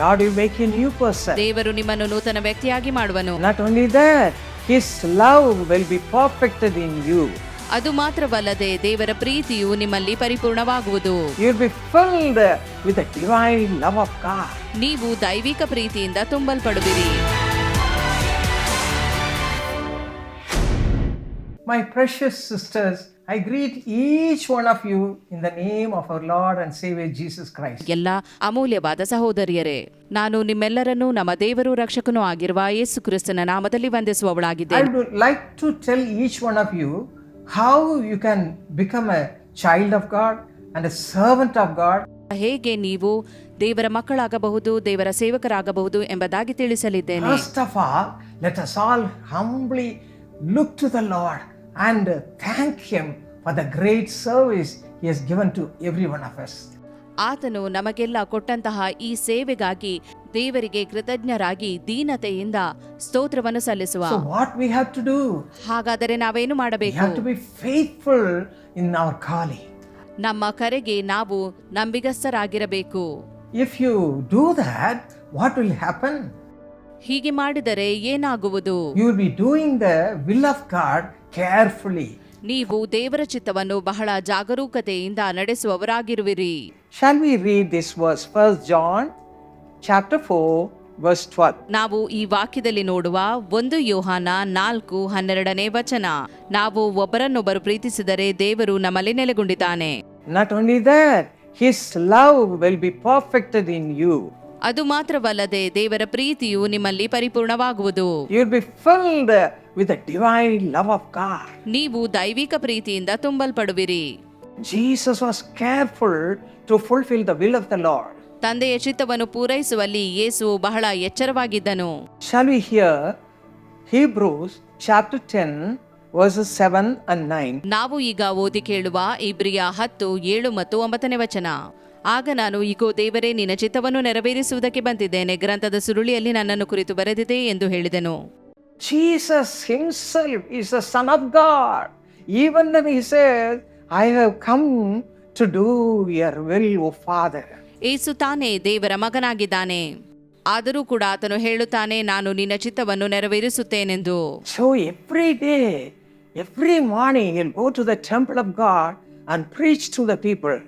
God will make you a new person. ದೇವರು ನಿಮ್ಮನ್ನು ನೂತನ ವ್ಯಕ್ತಿಯಾಗಿ ಮಾಡುವನು Not only that, His love will be perfected in you. ಅದು ಮಾತ್ರವಲ್ಲದೆ ದೇವರ ಪ್ರೀತಿಯು ನಿಮ್ಮಲ್ಲಿ ಪರಿಪೂರ್ಣವಾಗುವುದು You'll be filled with the divine love of God. ನೀವು ದೈವಿಕ ಪ್ರೀತಿಯಿಂದ ತುಂಬಲ್ಪಡುವಿರಿ My precious sisters, I greet each one of you in the name of our Lord and Savior Jesus Christ ಎಲ್ಲ ಅಮೂಲ್ಯವಾದ ಸಹೋದರಿಯರೇ ನಾನು ನಿಮ್ಮೆಲ್ಲರನ್ನೂ ನಮ್ಮ ದೇವರು ರಕ್ಷಕನೂ ಆಗಿರುವ ಯೇಸು ಕ್ರಿಸ್ತನ ನಾಮದಲ್ಲಿ ವಂದಿಸುವವಳಾಗಿದೆ I would like to tell each one of you how you can become a child of God and a servant of God ಹೇಗೆ ನೀವು ದೇವರ ಮಕ್ಕಳಾಗಬಹುದು ದೇವರ ಸೇವಕರಾಗಬಹುದು ಎಂಬುದಾಗಿ ತಿಳಿಸಲಿದ್ದೇನೆ. First of all let us all humbly look to the Lord. and thank him for the great service he has given to every one of us. ಆತನು ನಮಗೆಲ್ಲ ಕೊಟ್ಟಂತಹ ಈ ಸೇವೆಗಾಗಿ ದೇವರಿಗೆ ಕೃತಜ್ಞರಾಗಿ ದೀನತೆಯಿಂದ ಸ್ತೋತ್ರವನ್ನು ಸಲ್ಲಿಸುವ. What we have to do ಹಾಗಾದರೆ ನಾವೇನು ಮಾಡಬೇಕು? ನಮ್ಮ ಕರೆಗೆ ನಾವು ನಂಬಿಗಸ್ತರಾಗಿರಬೇಕು if you do that what will happen ಹೀಗೆ ಮಾಡಿದರೆ ಏನಾಗುವುದು? You will be doing the will of God carefully. ನೀವು ದೇವರ ಚಿತ್ತವನ್ನು ಬಹಳ ಜಾಗರೂಕತೆಯಿಂದ ನಡೆಸುವವರಾಗಿರುವಿರಿ Shall we read this verse? First John chapter 4, verse 12. ನಾವು ಈ ವಾಕ್ಯದಲ್ಲಿ ನೋಡುವ ಒಂದು ಯೋಹಾನ ನಾಲ್ಕು ಹನ್ನೆರಡನೇ ವಚನ ನಾವು ಒಬ್ಬರನ್ನೊಬ್ಬರು ಪ್ರೀತಿಸಿದರೆ ದೇವರು ನಮ್ಮಲ್ಲಿ ನೆಲೆಗೊಂಡಿದ್ದಾನೆ Not only that, His love will be perfected in you. ಅದು ಮಾತ್ರವಲ್ಲದೆ ದೇವರ ಪ್ರೀತಿಯು ನಿಮ್ಮಲ್ಲಿ ಪರಿಪೂರ್ಣವಾಗುವುದು You'll be filled with the divine love of God. ನೀವು ದೈವಿಕ ಪ್ರೀತಿಯಿಂದ ತುಂಬಲ್ಪಡುವಿರಿ Jesus was careful to fulfill the will of the Lord. ತಂದೆಯ ಚಿತ್ತವನ್ನು ಪೂರೈಸುವಲ್ಲಿ ಯೇಸು ಬಹಳ ಎಚ್ಚರವಾಗಿದ್ದನು Shall we hear Hebrews chapter 10, verses 7 and 9? ನಾವು ಈಗ ಓದಿ ಕೇಳುವ ಇಬ್ರಿಯ ಹತ್ತು ಏಳು ಮತ್ತು ಒಂಬತ್ತನೇ ವಚನ ಆಗ ನಾನು ಈಗೋ ದೇವರೇ ನಿನ್ನ ಚಿತ್ತವನ್ನು ನೆರವೇರಿಸುವುದಕ್ಕೆ ಬಂದಿದ್ದೇನೆ. ಗ್ರಂಥದ ಸುರುಳಿಯಲ್ಲಿ ನನ್ನನ್ನು ಕುರಿತು ಬರೆದಿದೆ ಎಂದು ಹೇಳಿದನು. Jesus himself is the son of God. Even then he said, I have come to do your will, O Father. Yesu ತಾನೇ ದೇವರ ಮಗನಾಗಿದ್ದಾನೆ. ಆದರೂ ಕೂಡ ಆತನು ಹೇಳುತ್ತಾನೆ ನಾನು ನಿನ್ನ ಚಿತ್ತವನ್ನು ನೆರವೇರಿಸುತ್ತೇನೆಂದು. So every day every morning go to the temple of God and preach to the people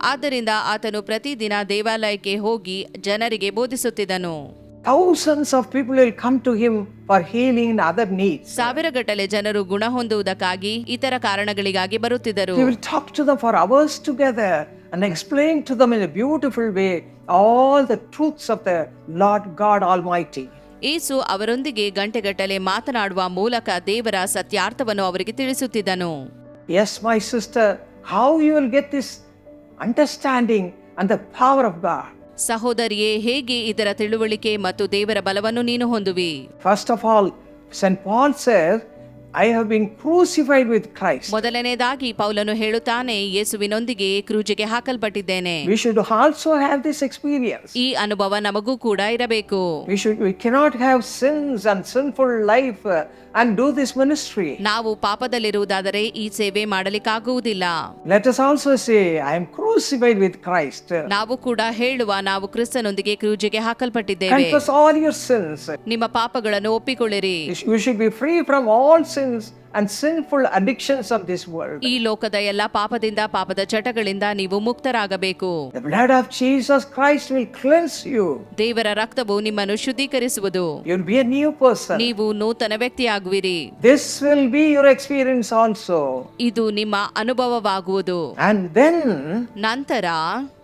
ಆದ್ದರಿಂದ ಆತನು ಪ್ರತಿದಿನ ದೇವಾಲಯಕ್ಕೆ ಹೋಗಿ ಜನರಿಗೆ ಬೋಧಿಸುತ್ತಿದ್ದನು Thousands of people will come to Him for healing and other needs. ಸಾವಿರಗಟ್ಟಲೆ ಜನರು ಗುಣ ಹೊಂದುವುದಕ್ಕಾಗಿ ಇತರ ಕಾರಣಗಳಿಗಾಗಿ ಬರುತ್ತಿದ್ದರು He will talk to them for hours together and explain to them in a beautiful way all the truths of the Lord God Almighty. ಏಸು ಅವರೊಂದಿಗೆ ಗಂಟೆಗಟ್ಟಲೆ ಮಾತನಾಡುವ ಮೂಲಕ ದೇವರ ಸತ್ಯಾರ್ಥವನ್ನು ಅವರಿಗೆ ತಿಳಿಸುತ್ತಿದ್ದನು Yes, my sister, how you will get this understanding and the power of God? ಸಹೋದರಿಯೇ ಹೇಗೆ ಇದರ ತಿಳುವಳಿಕೆ ಮತ್ತು ದೇವರ ಬಲವನ್ನು ನೀನು ಹೊಂದುವಿ First of all, St. Paul says, I have been crucified with Christ ಮೊದಲನೇದಾಗಿ ಪೌಲನು ಹೇಳುತ್ತಾನೆ ಯೇಸುವಿನೊಂದಿಗೆ ಕ್ರೂಜಿಗೆ ಹಾಕಲ್ಪಟ್ಟಿದ್ದೇನೆ. We should also have this experience ಈ ಅನುಭವ ನಮಗೂ ಕೂಡ ಇರಬೇಕು. We should we cannot have sins and sinful life and do this ministry. ನಾವು ಪಾಪದಲ್ಲಿರುವುದಾದರೆ ಈ ಸೇವೆ ಮಾಡಲಿಕ್ಕಾಗುವುದಿಲ್ಲ. Let us also say I am crucified with Christ ನಾವು ಕೂಡ ಹೇಳುವ ನಾವು ಕ್ರಿಸ್ತನೊಂದಿಗೆ ಕ್ರೂಜಿಗೆ ಹಾಕಲ್ಪಟ್ಟಿದ್ದೇವೆ. Confess ಆಲ್ your ಸಿನ್ಸ್ ನಿಮ್ಮ ಪಾಪಗಳನ್ನು ಒಪ್ಪಿಕೊಳ್ಳಿರಿ. You should be free from all all sins and sinful addictions of this world. ಈ ಲೋಕದ ಎಲ್ಲ ಪಾಪದಿಂದ ಪಾಪದ ಚಟಗಳಿಂದ ನೀವು ಮುಕ್ತರಾಗಬೇಕು The blood of Jesus Christ will cleanse you. ದೇವರ ರಕ್ತವು ನಿಮ್ಮನ್ನು ಶುದ್ಧೀಕರಿಸುವುದು You'll be a new person. ನೀವು ನೂತನ ವ್ಯಕ್ತಿಯಾಗುವಿರಿ This will be your experience also. ಇದು ನಿಮ್ಮ ಅನುಭವವಾಗುವುದು And then ನಂತರ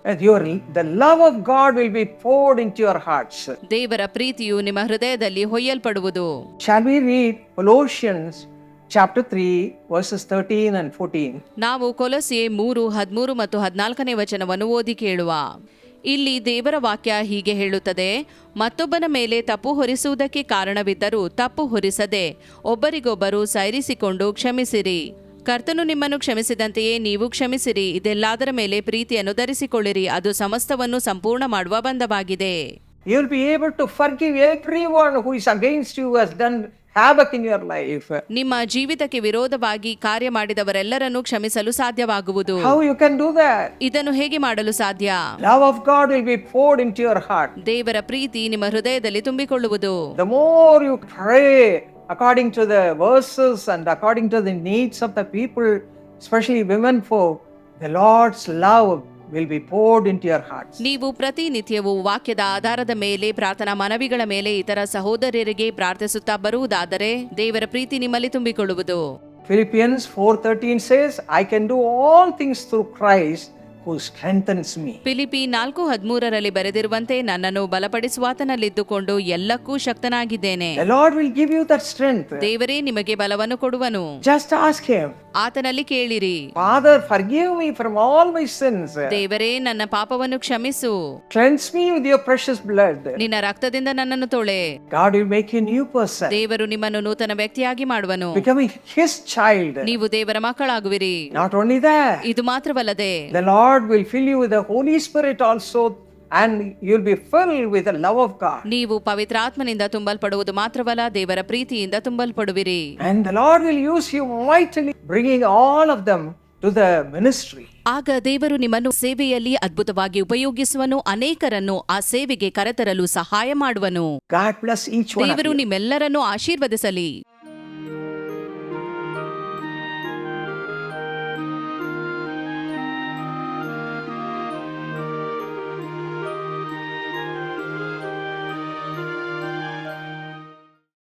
uh, your, the love of God will be poured into your hearts. ದೇವರ ಪ್ರೀತಿಯು ನಿಮ್ಮ ಹೃದಯದಲ್ಲಿ ಹೊಯ್ಯಲ್ಪಡುವುದು Shall we read Colossians chapter 3, verses 13 and 14? ನಾವು ಕೊಲಸೆ ಮೂರು ಹದಿಮೂರು ಮತ್ತು ಹದಿನಾಲ್ಕನೇ ವಚನವನ್ನು ಓದಿ ಕೇಳುವ. ಇಲ್ಲಿ ದೇವರ ವಾಕ್ಯ ಹೀಗೆ ಹೇಳುತ್ತದೆ ಮತ್ತೊಬ್ಬನ ಮೇಲೆ ತಪ್ಪು ಹೊರಿಸುವುದಕ್ಕೆ ಕಾರಣವಿದ್ದರೂ ತಪ್ಪು ಹೊರಿಸದೆ ಒಬ್ಬರಿಗೊಬ್ಬರು ಸೈರಿಸಿಕೊಂಡು ಕ್ಷಮಿಸಿರಿ. ಕರ್ತನು ನಿಮ್ಮನ್ನು ಕ್ಷಮಿಸಿದಂತೆಯೇ ನೀವು ಕ್ಷಮಿಸಿರಿ ಇದೆಲ್ಲದರ ಮೇಲೆ ಪ್ರೀತಿಯನ್ನು ಧರಿಸಿಕೊಳ್ಳಿರಿ ಅದು ಸಮಸ್ತವನ್ನು ಸಂಪೂರ್ಣ ಮಾಡುವ ಬಂಧವಾಗಿದೆ. You'll be able to forgive one who is against you, has done havoc in your life, ನಿಮ್ಮ ಜೀವಿತಕ್ಕೆ ವಿರೋಧವಾಗಿ ಕಾರ್ಯ ಮಾಡಿದವರೆಲ್ಲರನ್ನು ಕ್ಷಮಿಸಲು ಸಾಧ್ಯವಾಗುವುದು how you can do that? ಇದನ್ನು ಹೇಗೆ ಮಾಡಲು ಸಾಧ್ಯ Love of God will be poured into your heart. ದೇವರ ಪ್ರೀತಿ ನಿಮ್ಮ ಹೃದಯದಲ್ಲಿ ತುಂಬಿಕೊಳ್ಳುವುದು The more you pray according to the verses and according to the needs of the people, especially women folk, the Lord's love will be poured into your hearts. ನೀವು ಪ್ರತಿನಿತ್ಯವೂ ವಾಕ್ಯದ ಆಧಾರದ ಮೇಲೆ ಪ್ರಾರ್ಥನಾ ಮನವಿಗಳ ಮೇಲೆ ಇತರ ಸಹೋದರರಿಗೆ ಪ್ರಾರ್ಥಿಸುತ್ತಾ ಬರುವುದಾದರೆ ದೇವರ ಪ್ರೀತಿ ನಿಮ್ಮಲ್ಲಿ ತುಂಬಿಕೊಳ್ಳುವುದು Philippians 4:13 says, I can do all things through Christ who strengthens me. Philippi ನಾಲ್ಕು ಹದಿಮೂರರಲ್ಲಿ ಬರೆದಿರುವಂತೆ ನನ್ನನ್ನು ಬಲಪಡಿಸುವಾತನಲ್ಲಿದ್ದುಕೊಂಡು ಎಲ್ಲಕ್ಕೂ ಶಕ್ತನಾಗಿದ್ದೇನೆ The Lord will give you that strength. ದೇವರೇ ನಿಮಗೆ ಬಲವನ್ನು ಕೊಡುವನು Just ask Him, ಆತನಲ್ಲಿ ಕೇಳಿರಿ. ಫಾದರ್ ಫ್ರಮ್ ಆಲ್ ದೇವರೇ ನನ್ನ ಪಾಪವನ್ನು ಕ್ಷಮಿಸು. ಕ್ಲೆನ್ಸ್ ಮೀ ಯುವರ್ ಬ್ಲಡ್ ನಿನ್ನ ರಕ್ತದಿಂದ ನನ್ನನ್ನು ತೊಳೆ. God will make a new person ದೇವರು ನಿಮ್ಮನ್ನು ನೂತನ ವ್ಯಕ್ತಿಯಾಗಿ ಮಾಡುವನು. ಬಿಕಮ್ ಹಿಸ್ ಚೈಲ್ಡ್ ನೀವು ದೇವರ ಮಕ್ಕಳಾಗುವಿರಿ. ನಾಟ್ ಓನ್ಲಿ ದ ಇದು ಮಾತ್ರವಲ್ಲದೆ the Lord will fill you with the Holy Spirit also and you'll be filled with the love of God. ನೀವು ಪವಿತ್ರಾತ್ಮನಿಂದ ತುಂಬಲ್ಪಡುವುದು ಮಾತ್ರವಲ್ಲ ದೇವರ ಪ್ರೀತಿಯಿಂದ ತುಂಬಲ್ಪಡುವಿರಿ And the Lord will use you mightily, bringing all of them to the ministry. ಆಗ ದೇವರು ನಿಮ್ಮನ್ನು ಸೇವೆಯಲ್ಲಿ ಅದ್ಭುತವಾಗಿ ಉಪಯೋಗಿಸುವನು ಅನೇಕರನ್ನು ಆ ಸೇವೆಗೆ ಕರೆತರಲು ಸಹಾಯ ಮಾಡುವನು each one of ದೇವರು. ನಿಮ್ಮೆಲ್ಲರನ್ನು ಆಶೀರ್ವದಿಸಲಿ